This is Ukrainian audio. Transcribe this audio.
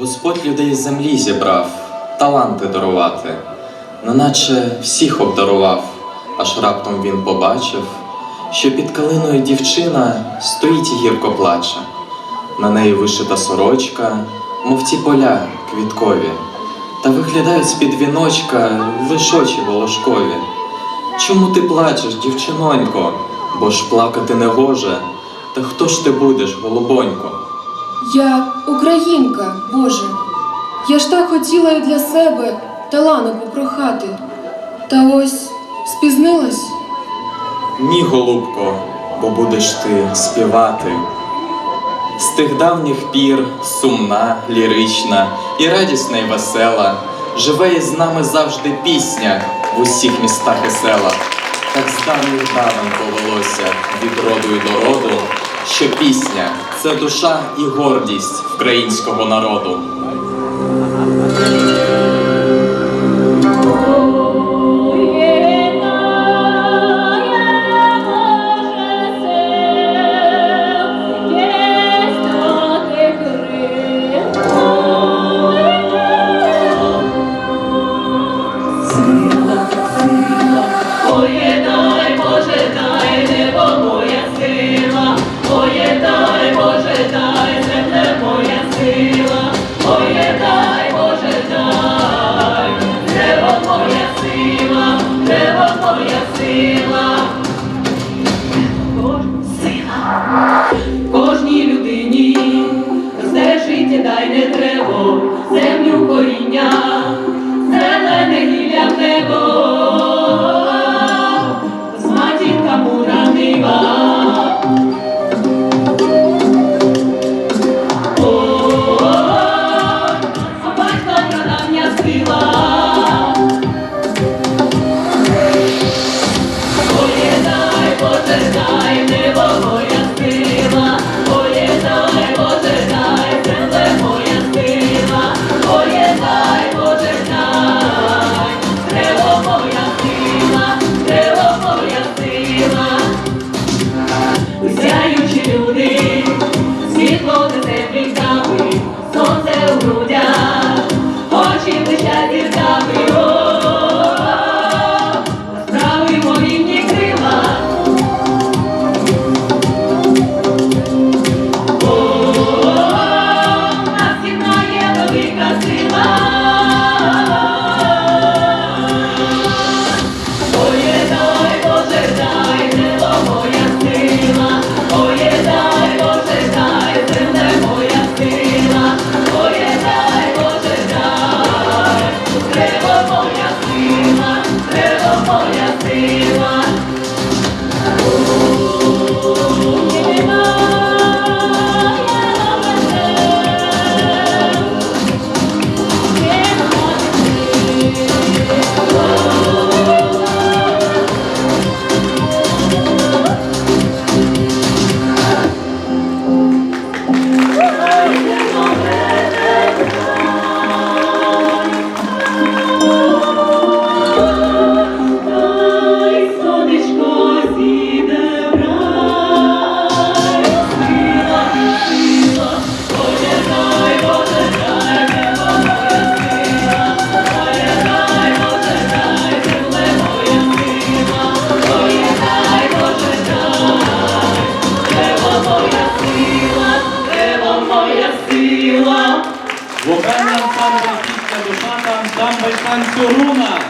Господь людей з землі зібрав, таланти дарувати, неначе всіх обдарував, аж раптом він побачив, що під калиною дівчина стоїть і гірко плаче. На неї вишита сорочка, мов ті поля квіткові, та виглядають з-під віночка лиш очі волошкові. Чому ти плачеш, дівчинонько? Бо ж плакати не гоже, та хто ж ти будеш, голубонько? Я українка, Боже. Я ж так хотіла і для себе талану попрохати. Та ось спізнилась. Ні, голубко, бо будеш ти співати. З тих давніх пір сумна, лірична і радісна, і весела, живе із нами завжди пісня в усіх містах і селах. Так з давніх давен повелося від роду і до роду, що пісня це душа і гордість українського народу. Amen. Сила. Вокальний ансамбль «Пісня душа» та ансамбль танцю руна.